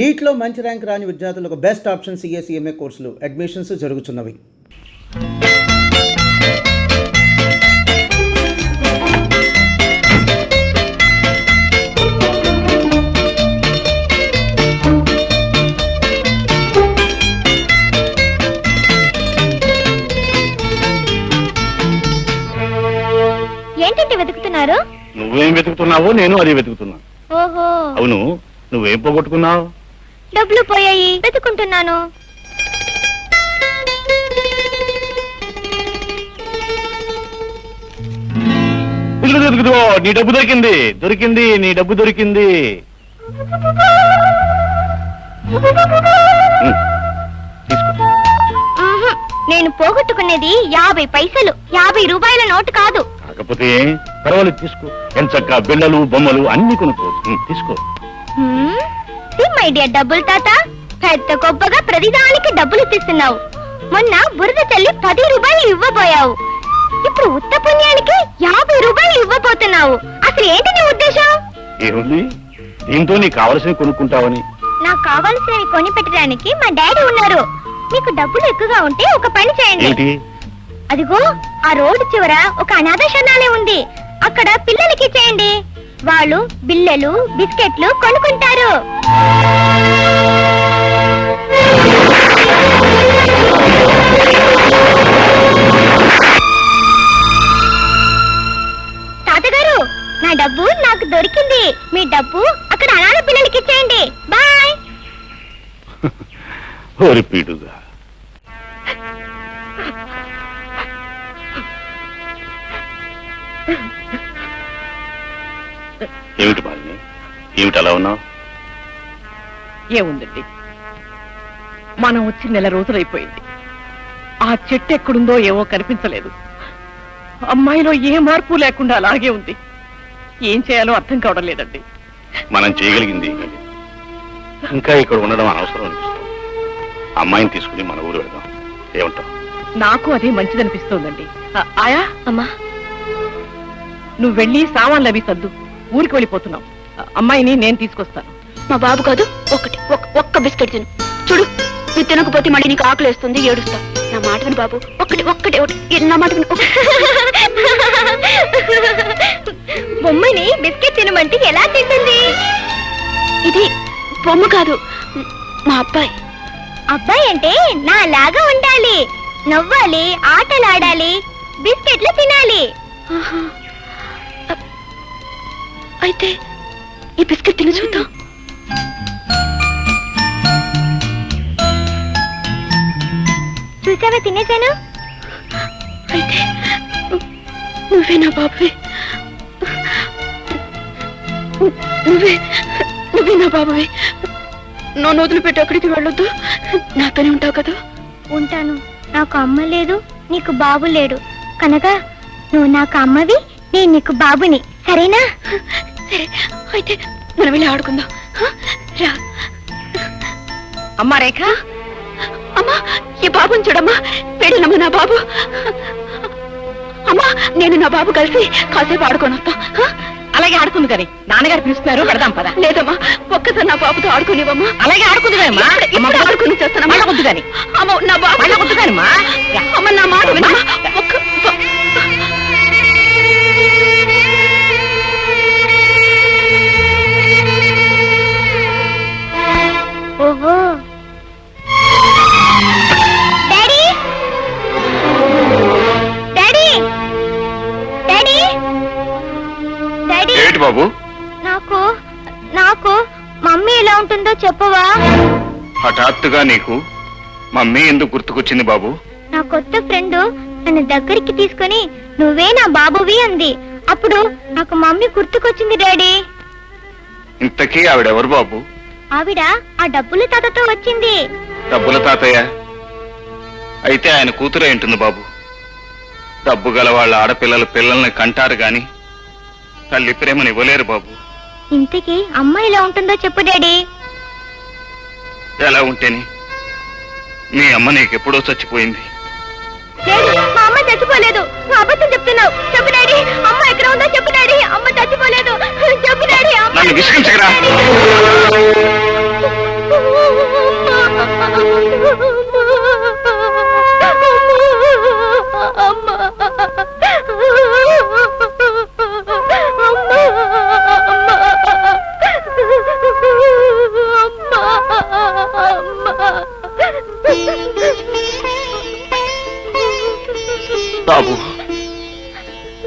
నీట్లో మంచి ర్యాంక్ రాని విద్యార్థులకు బెస్ట్ ఆప్షన్ సిఎస్ఈఎంఏ కోర్సులు. అడ్మిషన్స్ జరుగుతున్నవి. ఏంటంటే వెతుకుతున్నారు? నువ్వేం వెతుకుతున్నావో నేను అది వెతుకుతున్నా. ఓహో. అవును నువ్వేం పోగొట్టుకున్నావు? డబ్బులు పోయాయి. వెతుకుంటున్నాను. నీ డబ్బు దొరికింది. దొరికింది నీ డబ్బు దొరికింది. తీసుకో. నేను పోగొట్టుకునేది యాభై పైసలు. యాభై రూపాయల నోటు కాదు. కాకపోతే పర్వాలేదు తీసుకో. ఎంచక్క బిళ్ళలు బొమ్మలు అన్ని కొనుక్కోవచ్చు ఉమ్, తీసుకో మై డియర్ డబ్బులు తాత పెద్ద గొప్పగా ప్రతిదానికి డబ్బులు ఇప్పిస్తున్నావు. మొన్న బురద చల్లి పది రూపాయలు ఇవ్వబోయావు. ఇప్పుడు ఉత్త పుణ్యానికి యాభై రూపాయలు ఇవ్వబోతున్నావు. అసలు ఏంటి నీ ఉద్దేశం? ఏముంది? దీంతో నీకు కావలసినవి కొనుక్కుంటావని. నాకు కావాల్సినవి కొని పెట్టడానికి మా డాడీ ఉన్నారు. మీకు డబ్బులు ఎక్కువగా ఉంటే ఒక పని చేయండి. అదిగో ఆ రోడ్డు చివర ఒక అనాథ శరణాలయం ఉంది. అక్కడ పిల్లలకి ఇచ్చేయండి. వాళ్ళు బిల్లలు బిస్కెట్లు కొనుక్కుంటారు. తాతగారు నా డబ్బు నాకు దొరికింది. మీ డబ్బు అక్కడ అనాథ పిల్లలకి ఇచ్చేయండి. బాయ్. ఓరి పీడుగా. ఏమిటి బాలిని? ఏమిటి అలా ఉన్నావు? ఏముందండి? మనం వచ్చి నెల రోజులైపోయింది. ఆ చెట్టు ఎక్కడుందో ఏమో కనిపించలేదు. అమ్మాయిలో ఏ మార్పు లేకుండా అలాగే ఉంది. ఏం చేయాలో అర్థం కావడం లేదండి. మనం చేయగలిగింది ఏమీ లేదు. ఇంకా ఇక్కడ ఉండడం అనవసరం అనిపిస్తుంది. అమ్మాయిని తీసుకుని మన ఊరు వెళ్దాం. ఏమంటావు? నాకు అదే మంచిదనిపిస్తోందండి. ఆ- ఆయా? అమ్మా. నువ్వు వెళ్ళి సామాన్లు అవి సర్దు. ఊరికి వెళ్ళిపోతున్నావు ఆ అమ్మాయిని నేను తీసుకొస్తాను. మా బాబు కాదు ఒకటి ఒక్- ఒక్క బిస్కెట్ తిను. చూడు నువ్వు తినకపోతే మళ్ళీ నీకు ఆకలి వేస్తుంది ఏడుస్తా. నా మాట విను బాబు ఒక్కటి ఒక్కటి ఒకటి ఏ, నా మాట విను బొమ్మని బిస్కెట్ తినమంటే ఎలా తింటుంది? ఇది బొమ్మ కాదు మా అబ్బాయి. అబ్బాయి అంటే నా లాగా ఉండాలి. నవ్వాలి ఆటలాడాలి బిస్కెట్లు తినాలి. అయితే ఈ బిస్కెట్ తిని చూద్దాం. చూసావా తినేసాను అయితే నువ్వే నా బాబువే. నువ్వే నువ్వే నా బాబువే. నన్ను వదిలిపెట్టి ఎక్కడికి వెళ్ళొద్దు. నాతోనే ఉంటావు కదా. ఉంటాను. నాకు అమ్మ లేదు నీకు బాబు లేడు. కనుక నువ్వు నాకు అమ్మవి నేను నీకు బాబుని. సరేనా? సరే అయితే మనం వెళ్ళి ఆడుకుందాం. హ? రా. అమ్మా రేఖ. అమ్మా ఈ బాబుని చూడమ్మా. వెళ్ళినమ్మా నా బాబు. అమ్మా నేను నా బాబు కలిసి కాసేపు ఆడుకొని వస్తాం. హ? అలాగే ఆడుకుంది కానీ నాన్నగారు పిలుస్తున్నారు పెడదాం పద. లేదమ్మా ఒక్కసారి నా బాబుతో ఆడుకునేవమ్మా అలాగే ఆడుకుంది ఆడుకుని గాని. అమ్మ నా బాబు. అమ్మ. నా మాట వినమ్మా. హఠాత్తుగా నీకు మమ్మీ ఎందుకు గుర్తుకొచ్చింది బాబు? నా కొత్త ఫ్రెండ్ నన్ను దగ్గరికి తీసుకొని నువ్వే నా బాబువి అంది. అప్పుడు నాకు మమ్మీ గుర్తుకొచ్చింది డాడీ. ఇంతకీ ఆవిడెవరు బాబు? ఆవిడ ఆ డబ్బుల తాతతో వచ్చింది. డబ్బుల తాతయ్య? అయితే ఆయన కూతురే ఉంటుంది బాబు. డబ్బు గల వాళ్ళ ఆడపిల్లలు పిల్లల్ని కంటారు గాని తల్లి ప్రేమని ఇవ్వలేరు బాబు. ఇంతకీ అమ్మ ఉంటుందో చెప్పు డాడీ. ఎలా ఉంటేని? మీ అమ్మ నీకెప్పుడో చచ్చిపోయింది. మా అమ్మ చచ్చిపోలేదు. నువ్వు అబద్ధం చెప్తున్నావు. చెప్పు డాడీ అమ్మ ఎక్కడ ఉందో చెప్పు డాడీ. అమ్మ చచ్చిపోలేదు. చెప్పు డాడీ నన్ను.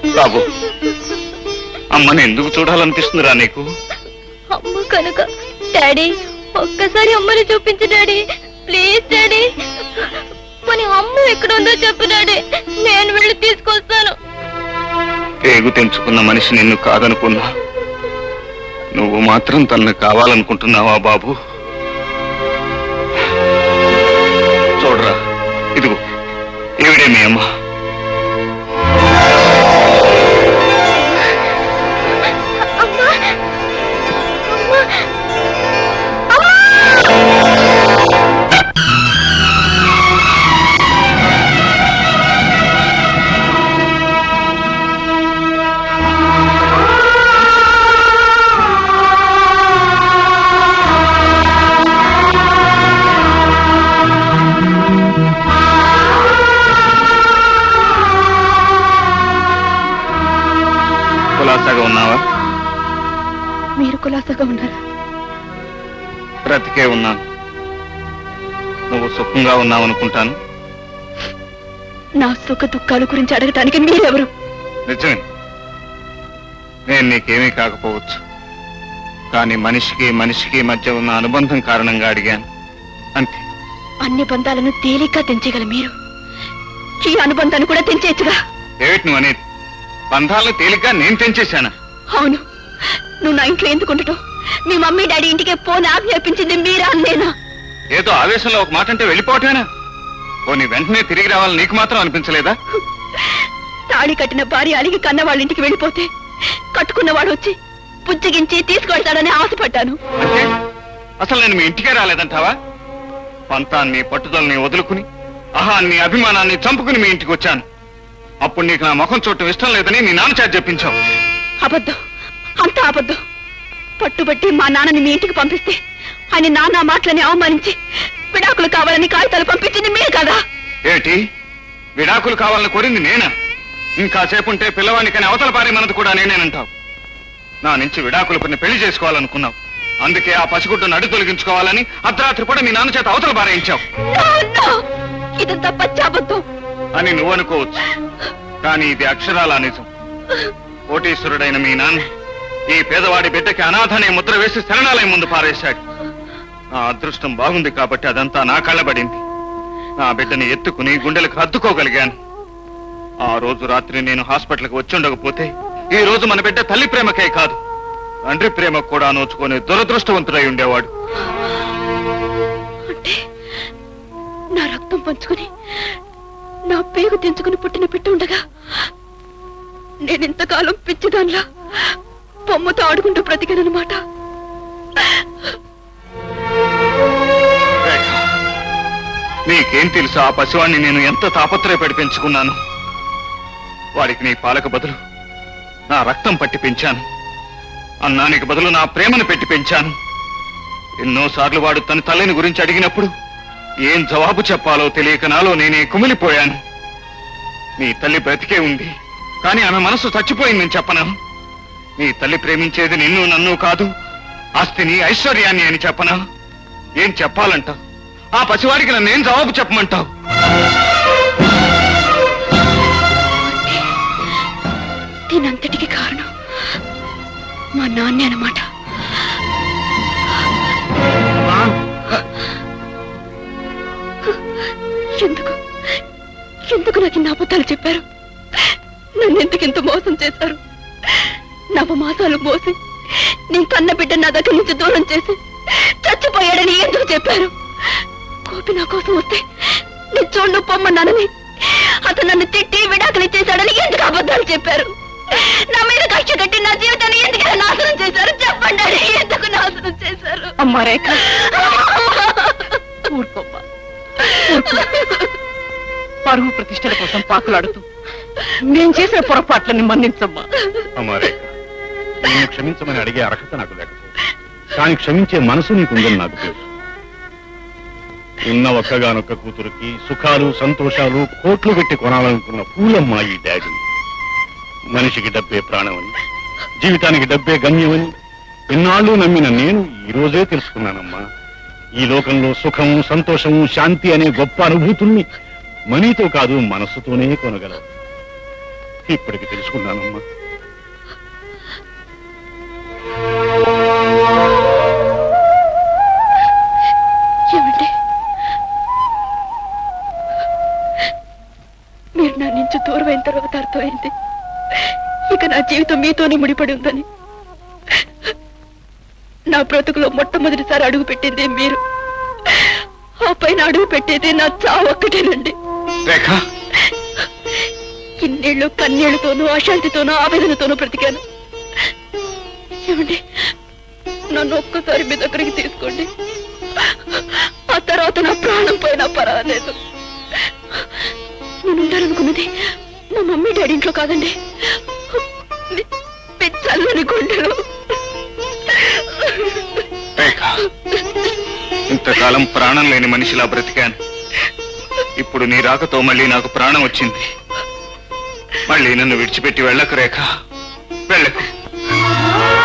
బాబు అమ్మని ఎందుకు చూడాలనిపిస్తుందిరా నీకు? అమ్మ కనుక డాడీ ఒక్కసారి అమ్మని చూపించు డాడీ. Please daddy. మన అమ్మ ఎక్కడ ఉందో చెప్పు డాడీ. నేను వెళ్ళి తీసుకొస్తాను. పేగు తెంచుకున్న మనిషి నిన్ను కాదనుకున్నా. నువ్వు మాత్రం తనను కావాలనుకుంటున్నావా బాబు? చూడరా ఇదిగో ఏవిడే మీ అమ్మ. మీరు కులాసగా ఉన్నారా? బ్రతికే ఉన్నాను. నువ్వు సుఖంగా ఉన్నావనుకుంటాను నా సుఖ దుఃఖాల గురించి అడగటానికి మీరెవరు? నిజమే. నేను నీకేమీ కాకపోవచ్చు. కానీ మనిషికి మనిషికి మధ్య ఉన్న అనుబంధం కారణంగా అడిగాను. అంతే. అన్ని బంధాలను తేలిగ్గా తెంచగల మీరు. ఈ అనుబంధాన్ని కూడా తెంచేచ్చుగా ఏమిటి నువ్వు అనేది? బంధాలను తేలిగ్గా నేను తెంచేశానా? అవును. నువ్వు నా ఇంట్లో ఎందుకు ఉండటం? మీ మమ్మీ డాడీ ఇంటికి పోని ఆజ్ఞాపించింది మీరా నేనా ఏదో ఆవేశంలో ఒక మాట అంటే వెళ్ళిపోవటమేనా? పోనీ వెంటనే తిరిగి రావాలని నీకు మాత్రం అనిపించలేదా? తాళి కట్టిన భార్య అలిగి కన్న వాళ్ళ ఇంటికి వెళ్ళిపోతే కట్టుకున్నవాడు వచ్చి పుచ్చగించి తీసుకెళ్తాడని ఆశపడ్డాను. అంటే? అసలు నేను మీ ఇంటికే రాలేదంటావా? పంతాన్ని పట్టుదలని వదులుకుని అహాన్ని అభిమానాన్ని చంపుకుని మీ ఇంటికి వచ్చాను. అప్పుడు నీకు నా ముఖం చూడటం ఇష్టం లేదని నీ నాన్న చేత చెప్పించావు. అబద్ధం. అంతా అబద్ధం పట్టుబట్టి మా నాన్నని మీ ఇంటికి పంపిస్తే ఆయన నాన్న మాటలని అవమానించి విడాకులు కావాలని కాగితాలు పంపించింది మీరు కదా. ఏమిటి? విడాకులు కావాలని కోరింది నేనా? ఇంకాసేపు ఉంటే పిల్లవాడికని అవతల పారే మనది కూడా నేనేనంటావు. నా నుంచి విడాకులు కొన్ని పెళ్ళి చేసుకోవాలనుకున్నావు. అందుకే ఆ పసిగుడ్డును అడ్డు తొలగించుకోవాలని అర్ధరాత్రి కూడా మీ నాన్న చేత అవతల పారేయించావు! ఇదంతా పచ్చాబద్ధం అని నువ్వు అనుకోవచ్చు. కానీ ఇది అక్షరాల నిజం. కోటీశ్వరుడైన మీ నాన్న ఈ పేదవాడి బిడ్డకి అనాథనే ముద్ర వేసి శరణాలయం ముందు పారేశాడు. నా అదృష్టం బాగుంది కాబట్టి అదంతా నా కళ్ళబడింది. నా బిడ్డని ఎత్తుకుని గుండెలకు హత్తుకోగలిగాను ఆ రోజు రాత్రి నేను హాస్పిటల్కి వచ్చి ఉండకపోతే ఈ రోజు మన బిడ్డ తల్లి ప్రేమకే కాదు. తండ్రి ప్రేమకు కూడా నోచుకొని దురదృష్టవంతుడై ఉండేవాడు. అంటే నా రక్తం పంచుకుని నా పేగు తెంచుకుని పుట్టిన బిడ్డ ఉండగా నేనెంతకాలం పిచ్చిదాన్లా బొమ్మతో ఆడుకుంటూ బ్రతికానమాట నీకేం తెలుసు? ఆ పసివాణ్ణి నేను ఎంత తాపత్రయపడి పెంచుకున్నాను? వాడికి నీ పాలక బదులు నా రక్తం పట్టి పెంచాను. అన్నానికి బదులు నా ప్రేమను పెట్టి పెంచాను. ఎన్నోసార్లు వాడు తన తల్లిని గురించి అడిగినప్పుడు ఏం జవాబు చెప్పాలో తెలియక నాలో నేనే కుమిలిపోయాను. నీ తల్లి బ్రతికే ఉంది కానీ ఆమె మనసు చచ్చిపోయిందని చెప్పనా. నీ తల్లి ప్రేమించేది నిన్ను నన్ను కాదు. ఆస్తిని ఐశ్వర్యాన్ని అని చెప్పనా? ఏం చెప్పాలంటావు ఆ పసివాడికి నన్ను ఏం జవాబు చెప్పమంటావు? దీనంతటికి కారణం మా నాన్నే అన్నమాట. ఎందుకు? ఎందుకు నాకు ఇన్ని అబద్ధాలు చెప్పారు? నన్ను ఎందుకు ఇంత మోసం చేశారు? నవమాసాలు మోసి నేను కన్న బిడ్డ నా దగ్గర నుంచి దూరం చేసి చచ్చిపోయాడని ఎందుకు చెప్పారు? కోపి నా కోసం వస్తే నేను చూడు పొమ్మన్నానని అతను నన్ను తిట్టి విడాకులు ఇచ్చేశాడని ఎందుకు అబద్ధాలు చెప్పారు? నా మీద కక్ష కట్టి నా జీవితాన్ని ఎందుకు నాశనం చేశారు? చెప్పండి ఎందుకు నాశనం చేశారు? అమ్మా రేఖ. ఊరుకోమ్మా. పరువు ప్రతిష్టల కోసం పాకులాడుతూ. నేను చేసిన పొరపాట్లని మన్నించమ్మా. అమ్మారే నిన్ను క్షమించమని అడిగే అర్హత నాకు లేకపోతే. కానీ క్షమించే మనసు నీకుందని నాకు తెలుసు. ఉన్న ఒక్కగానొక్క కూతురికి సుఖాలు సంతోషాలు కోట్లు పెట్టి కొనాలనుకున్న పూలమ్మ ఈ డాడీ. మనిషికి డబ్బే ప్రాణమని జీవితానికి డబ్బే గమ్యమని ఎన్నాళ్ళు నమ్మిన నేను ఈ రోజే తెలుసుకున్నానమ్మా. ఈ లోకంలో సుఖము సంతోషము శాంతి అనే గొప్ప అనుభూతుల్ని మనీతో కాదు మనస్సుతోనే కొనగలవు ఇప్పటికి తెలుసుకున్నానమ్మా. తర్వాత అర్థమైంది. ఇక నా జీవితం మీతోనే ముడిపడి ఉందని. నా బ్రతుకులో మొట్టమొదటిసారి అడుగు పెట్టింది మీరు. ఆ పైన అడుగు పెట్టేది నా చావు ఒక్కటేనండి. రేఖ! ఇన్నేళ్ళు కన్నీళ్ళతోనూ అశాంతితోనూ ఆవేదనతోనూ బ్రతికాను. ఏమండి? నన్ను ఒక్కసారి మీ దగ్గరికి తీసుకోండి. ఆ తర్వాత నా ప్రాణం పోయినా పర్వాలేదు. నేను ఉండాలనుకున్నది మా మమ్మీ డాడీ ఇంట్లో కాదండి. చల్లని ఇంతకాలం ప్రాణం లేని మనిషిలా బ్రతికాను. ఇప్పుడు నీ రాకతో మళ్ళీ నాకు ప్రాణం వచ్చింది. మళ్ళీ నన్ను విడిచిపెట్టి వెళ్ళకు రేఖ. వెళ్ళకు.